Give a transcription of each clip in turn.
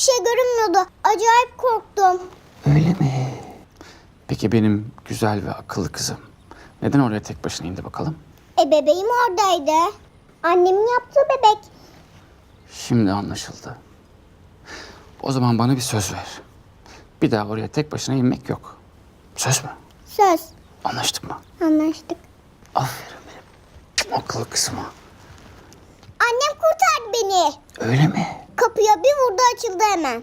hiçbir şey görünmüyordu. Acayip korktum. Öyle mi? Peki benim güzel ve akıllı kızım neden oraya tek başına indi bakalım? E bebeğim oradaydı. Annemin yaptığı bebek. Şimdi anlaşıldı. O zaman bana bir söz ver. Bir daha oraya tek başına inmek yok. Söz mü? Söz. Anlaştık mı? Anlaştık. Aferin benim akıllı kızıma. Annem kurtardı beni. Öyle mi? Kapıya bir vurdu açıldı hemen.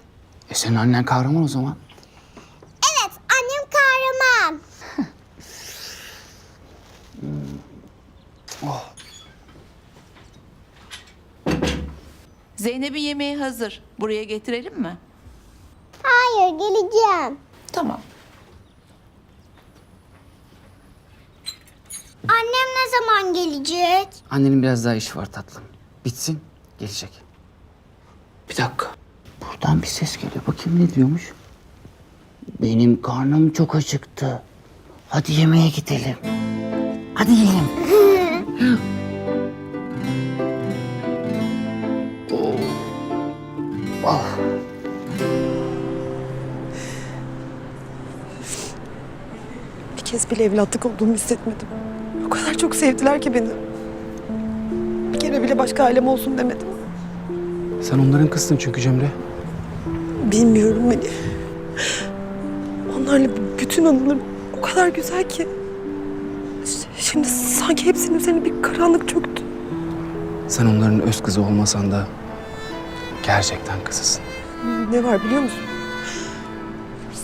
E senin annen kahraman o zaman. Evet annem kahraman. Zeynep'in yemeği hazır. Buraya getirelim mi? Hayır geleceğim. Tamam. Annem ne zaman gelecek? Annenin biraz daha işi var tatlım. Bitsin, gelecek. Bir dakika. Buradan bir ses geliyor. Bakayım ne diyormuş? Benim karnım çok acıktı. Hadi yemeğe gidelim. Hadi yiyelim. Oo. Ah. Bir kez bile evlatlık olduğumu hissetmedim. O kadar çok sevdiler ki beni. Bir kere bile başka ailem olsun demedim. Sen onların kızsın çünkü Cemre. Bilmiyorum beni. Onlarla bütün anılarım o kadar güzel ki. Şimdi sanki hepsinin üzerine bir karanlık çöktü. Sen onların öz kızı olmasan da gerçekten kızısın. Ne var biliyor musun?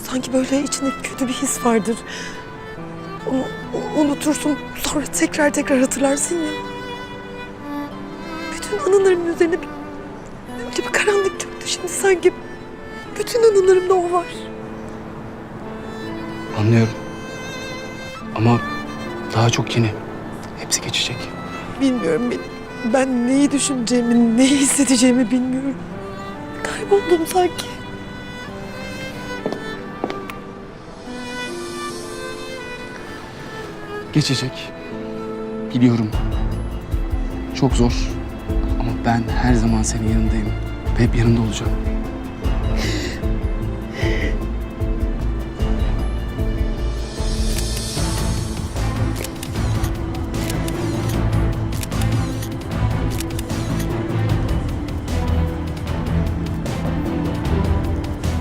Sanki böyle içinde kötü bir his vardır. Onu unutursun sonra tekrar tekrar hatırlarsın ya. Bütün anılarımın üzerine bir, öyle bir karanlık çöktü. Şimdi sanki bütün anılarımda o var. Anlıyorum. Ama daha çok yeni. Hepsi geçecek. Bilmiyorum ben, ben neyi düşüneceğimi, neyi hissedeceğimi bilmiyorum. Kayboldum sanki. Geçecek. Biliyorum. Çok zor. Ben her zaman senin yanındayım. Ve hep yanında olacağım.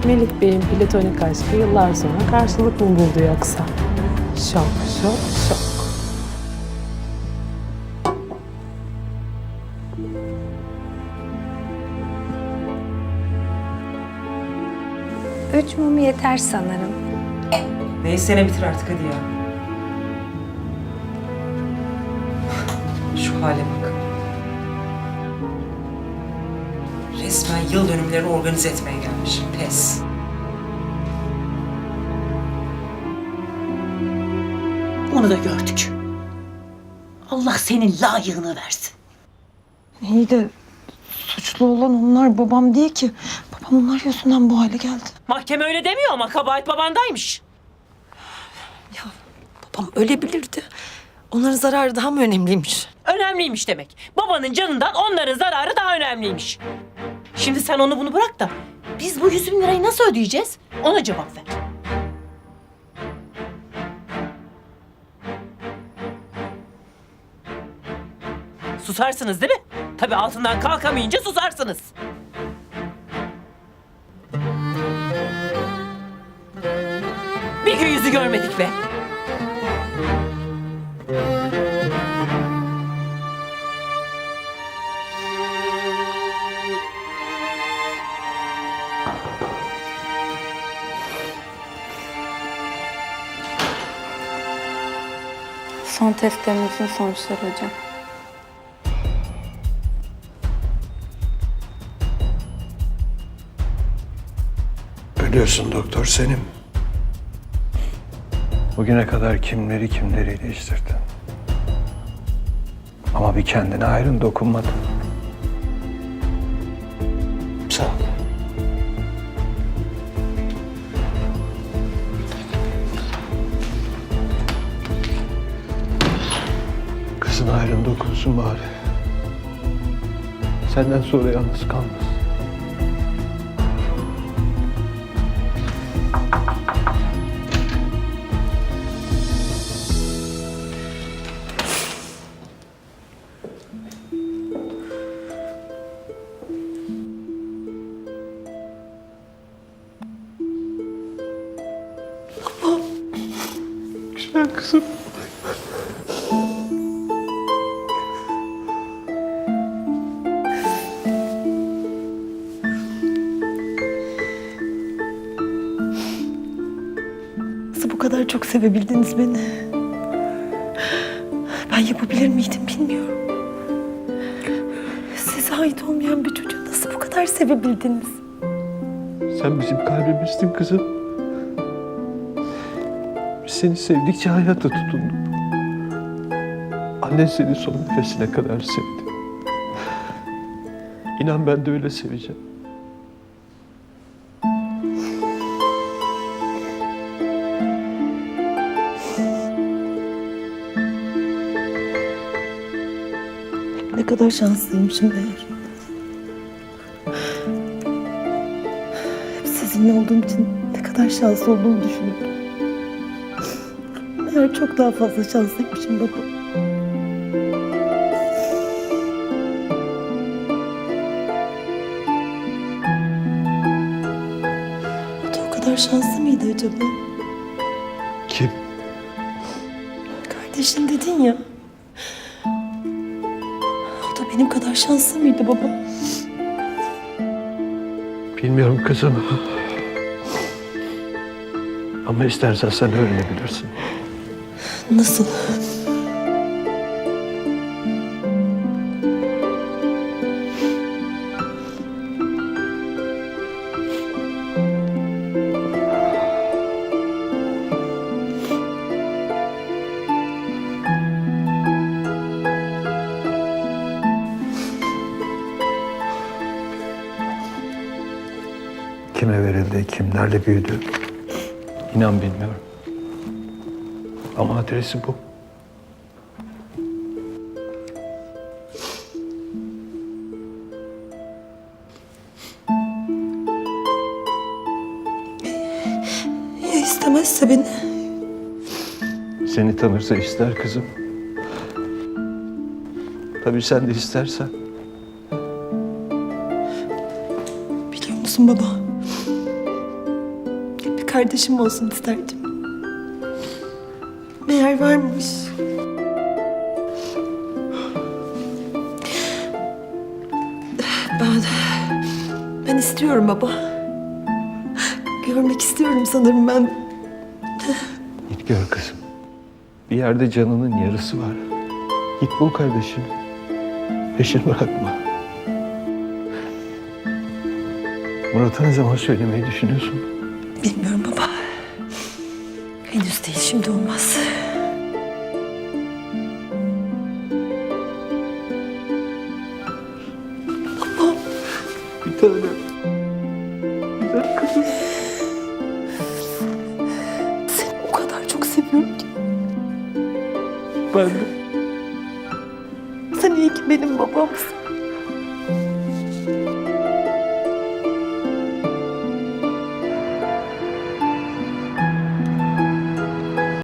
Melih Bey'in platonik aşkı yıllar sonra karşılık mı buldu yoksa? Şok, şok, şok. Üç mum yeter sanırım. Neyse ne bitir artık hadi ya. Şu hale bak. Resmen yıl dönümlerini organize etmeye gelmiş. Pes. Onu da gördük. Allah senin layığını versin. İyi de suçlu olan onlar babam değil ki. Babam onlar yüzünden bu hale geldi. Mahkeme öyle demiyor ama kabahat babandaymış. Babam ölebilirdi. Onların zararı daha mı önemliymiş? Önemliymiş demek. Babanın canından onların zararı daha önemliymiş. Şimdi sen onu bunu bırak da biz bu yüz bin lirayı nasıl ödeyeceğiz? Ona cevap ver. Susarsınız değil mi? Tabii altından kalkamayınca susarsınız. Görmedik be. Son testlerimizin sonuçları hocam. Ölüyorsun doktor Selim. Bugüne kadar kimleri kimleri değiştirdin. Ama bir kendine ayrın dokunmadın. Sağ ol. Kızın ayrın dokunsun bari. Senden sonra yalnız kalmasın. Kızım. Nasıl bu kadar çok sevebildiniz beni? Ben yapabilir miydim bilmiyorum. Size ait olmayan bir çocuğu nasıl bu kadar sevebildiniz? Sen bizim kalbimizsin kızım. Seni sevdikçe hayata tutunduk. Annen seni son nefesine kadar sevdi. İnan ben de öyle seveceğim. Ne kadar şanslıymışım meğer. Hep sizinle olduğum için ne kadar şanslı olduğumu düşünüyorum. Meğer çok daha fazla şanslıymışım baba. O da o kadar şanslı mıydı acaba? Kim? Kardeşin dedin ya. O da benim kadar şanslı mıydı baba? Bilmiyorum kızım. Ama istersen sen öğrenebilirsin. Nasıl? Kime verildi, kimlerle büyüdü? İnan bilmiyorum. Ama adresi bu. Ya istemezse beni? Seni tanırsa ister kızım. Tabii sen de istersen. Biliyor musun baba? Bir kardeşim olsun isterdim. Meğer varmış. Ben... Ben istiyorum baba. Görmek istiyorum sanırım ben. Git gör kızım. Bir yerde canının yarısı var. Git bul kardeşini. Peşini bırakma. Murat'a ne zaman söylemeyi düşünüyorsun? Bilmiyorum baba. Henüz değil şimdi olmaz. Ben de. Sen iyi ki benim babamsın.